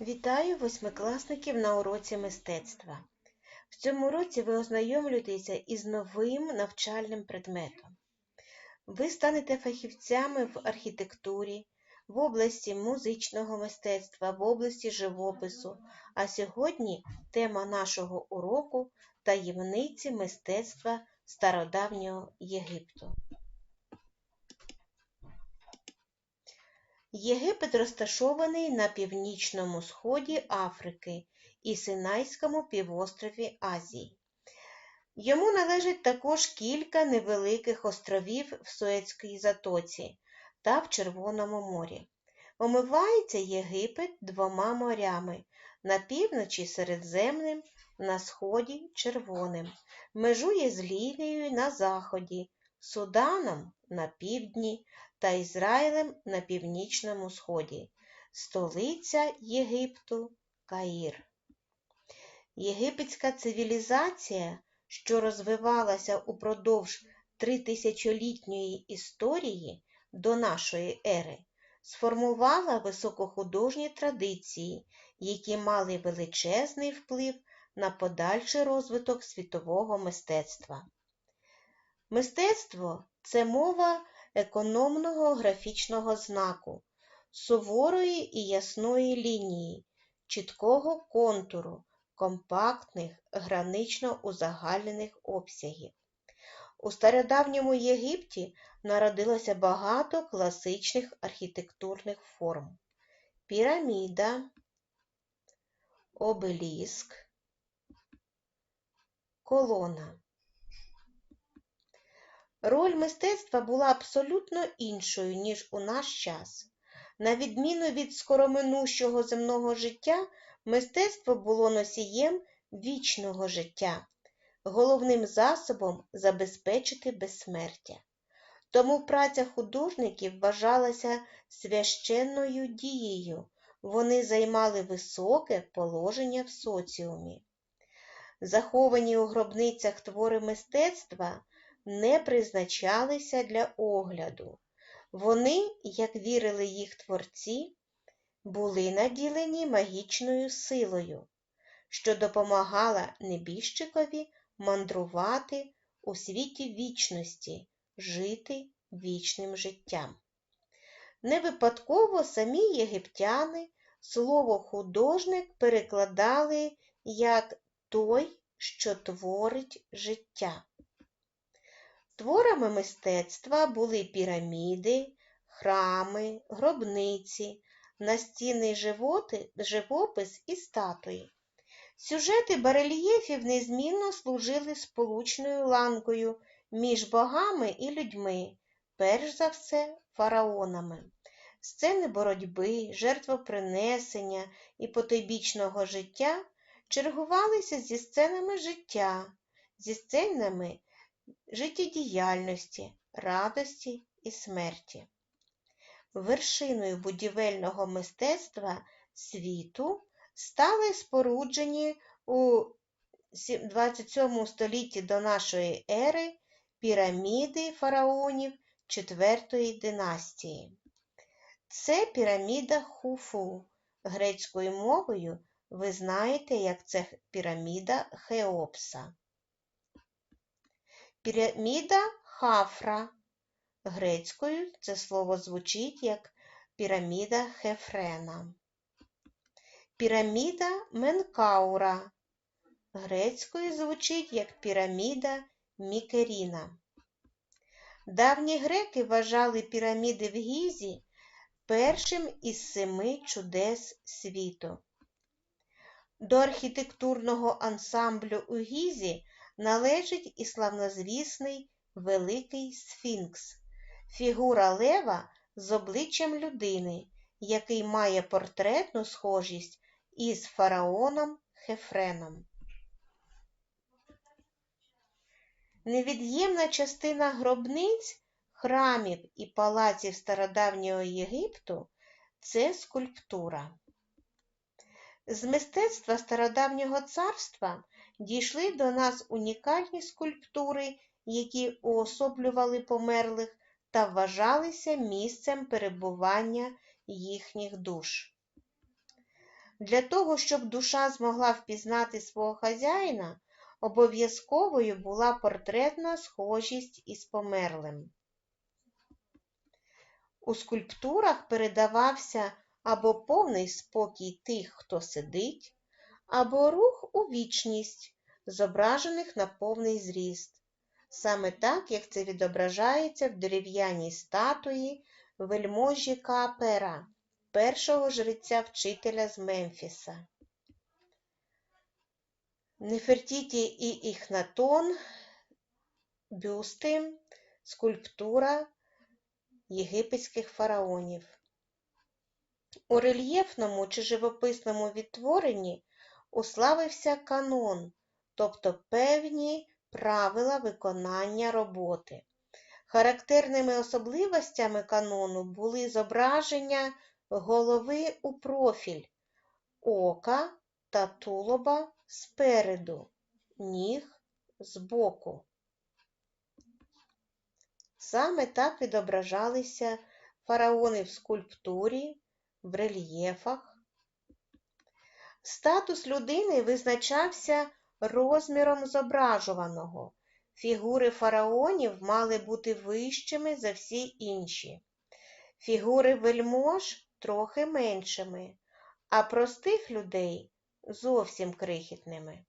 Вітаю восьмикласників на уроці мистецтва. В цьому році ви ознайомлюєтеся із новим навчальним предметом. Ви станете фахівцями в архітектурі, в області музичного мистецтва, в області живопису. А сьогодні тема нашого уроку таємниці мистецтва стародавнього Єгипту. Єгипет розташований на північному сході Африки і Синайському півострові Азії. Йому належить також кілька невеликих островів в Суецькій затоці та в Червоному морі. Омивається Єгипет двома морями на півночі Середземним, на сході Червоним, межує з лінією на заході, Суданом на півдні та Ізраїлем на північному сході. Столиця Єгипту Каїр. Єгипетська цивілізація, що розвивалася упродовж тритисячолітньої історії до нашої ери, сформувала високохудожні традиції, які мали величезний вплив на подальший розвиток світового мистецтва. Мистецтво це мова економного графічного знаку, суворої і ясної лінії, чіткого контуру, компактних, гранично узагальнених обсягів. У стародавньому Єгипті народилося багато класичних архітектурних форм: піраміда, обеліск, колона. Роль мистецтва була абсолютно іншою, ніж у наш час. На відміну від скороминущого земного життя, мистецтво було носієм вічного життя, головним засобом забезпечити безсмертя. Тому праця художників вважалася священною дією, вони займали високе положення в соціумі. Заховані у гробницях твори мистецтва не призначалися для огляду. Вони, як вірили їх творці, були наділені магічною силою, що допомагала небіжчикові мандрувати у світі вічності, жити вічним життям. Не випадково самі єгиптяни слово художник перекладали як той, що творить життя. Творами мистецтва були піраміди, храми, гробниці, настінний животи, живопис і статуї. Сюжети барельєфів незмінно служили сполучною ланкою між богами і людьми, перш за все фараонами. Сцени боротьби, жертвопринесення і потойбічного життя чергувалися зі сценами життя, зі сценами життєдіяльності, радості і смерті. Вершиною будівельного мистецтва світу стали споруджені у 27 столітті до нашої ери піраміди фараонів IV династії. Це піраміда Хуфу. Грецькою мовою ви знаєте, як це піраміда Хеопса. Піраміда Хафра. Грецькою це слово звучить як піраміда Хефрена. Піраміда Менкаура. Грецькою звучить як піраміда Мікеріна. Давні греки вважали піраміди в Гізі першим із семи чудес світу. До архітектурного ансамблю у Гізі належить і славнозвісний Великий Сфінкс, фігура лева з обличчям людини, який має портретну схожість із фараоном Хефреном. Невід'ємна частина гробниць, храмів і палаців стародавнього Єгипту це скульптура. З мистецтва стародавнього царства дійшли до нас унікальні скульптури, які уособлювали померлих та вважалися місцем перебування їхніх душ. Для того, щоб душа змогла впізнати свого хазяїна, обов'язковою була портретна схожість із померлим. У скульптурах передавався або повний спокій тих, хто сидить, або рух у вічність, зображених на повний зріст, саме так, як це відображається в дерев'яній статуї вельможі Каапера, першого жреця вчителя з Мемфіса. Нефертіті і Іхнатон, бюсти, скульптура єгипетських фараонів. У рельєфному чи живописному відтворенні уславився канон, тобто певні правила виконання роботи. Характерними особливостями канону були зображення голови у профіль, ока та тулоба спереду, ніг збоку. Саме так відображалися фараони в скульптурі, в рельєфах. Статус людини визначався розміром зображуваного. Фігури фараонів мали бути вищими за всі інші. Фігури вельмож трохи меншими, а простих людей зовсім крихітними.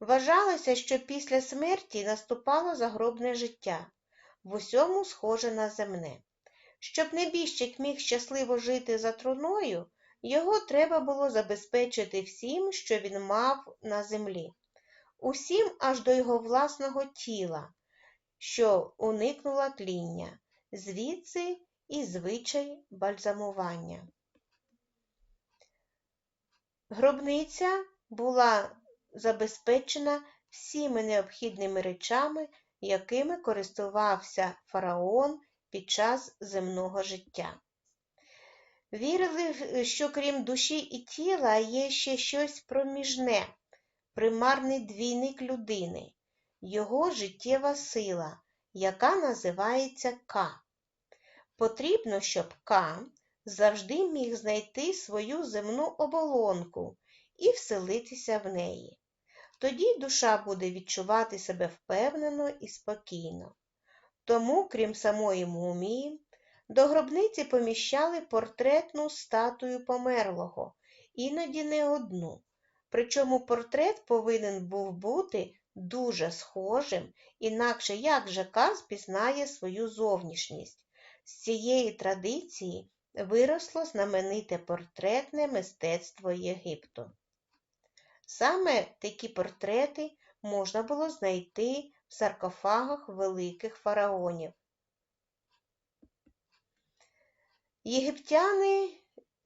Вважалося, що після смерті наступало загробне життя, в усьому схоже на земне. Щоб небіжчик міг щасливо жити за труною, його треба було забезпечити всім, що він мав на землі, усім аж до його власного тіла, що уникнуло тління, звідси і звичай бальзамування. Гробниця була забезпечена всіми необхідними речами, якими користувався фараон під час земного життя. Вірили, що крім душі і тіла є ще щось проміжне, примарний двійник людини, його життєва сила, яка називається К. Потрібно, щоб К завжди міг знайти свою земну оболонку і вселитися в неї. Тоді душа буде відчувати себе впевнено і спокійно. Тому, крім самої мумії, до гробниці поміщали портретну статую померлого, іноді не одну. Причому портрет повинен був бути дуже схожим, інакше як же Каз пізнає свою зовнішність. З цієї традиції виросло знамените портретне мистецтво Єгипту. Саме такі портрети можна було знайти в саркофагах великих фараонів. Єгиптяни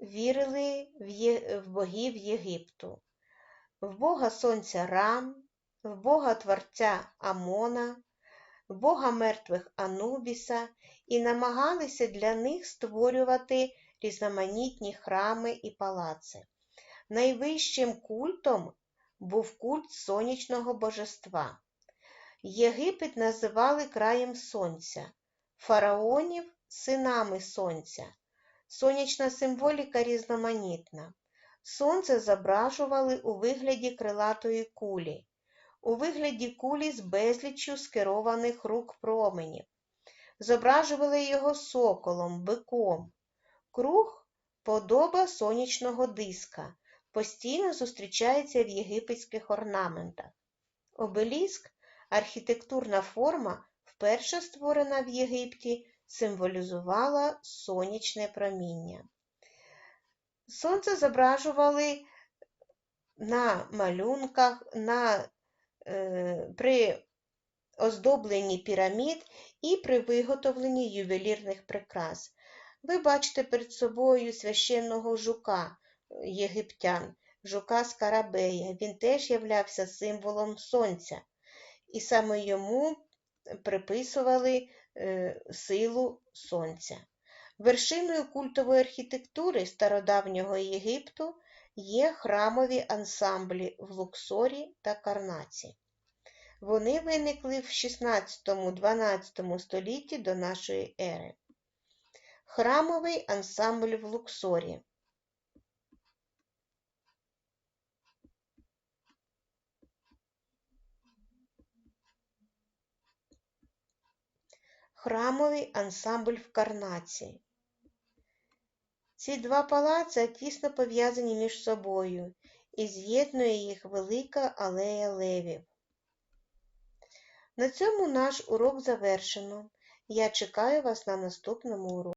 вірили в, є... в богів Єгипту, в Бога Сонця Рам, в Бога Творця Амона, в Бога мертвих Анубіса і намагалися для них створювати різноманітні храми і палаци. Найвищим культом був культ сонячного божества. Єгипет називали краєм сонця, фараонів синами сонця. Сонячна символіка різноманітна. Сонце зображували у вигляді крилатої кулі, у вигляді кулі з безліччю скерованих рук променів. Зображували його соколом, биком. Круг подоба сонячного диска, постійно зустрічається в єгипетських орнаментах. Обеліск архітектурна форма, вперше створена в Єгипті, символізувала сонячне проміння. Сонце зображували на малюнках, на, е, при оздобленні пірамід і при виготовленні ювелірних прикрас. Ви бачите перед собою священного жука єгиптян, жука Скарабея. Він теж являвся символом сонця, і саме йому приписували е, силу сонця. Вершиною культової архітектури стародавнього Єгипту є храмові ансамблі в Луксорі та Карнаці. Вони виникли в 16-12 столітті до нашої ери. Храмовий ансамбль в Луксорі. Храмовий ансамбль в Карнаці. Ці два палаци тісно пов'язані між собою і з'єднує їх велика алея левів. На цьому наш урок завершено. Я чекаю вас на наступному уроці.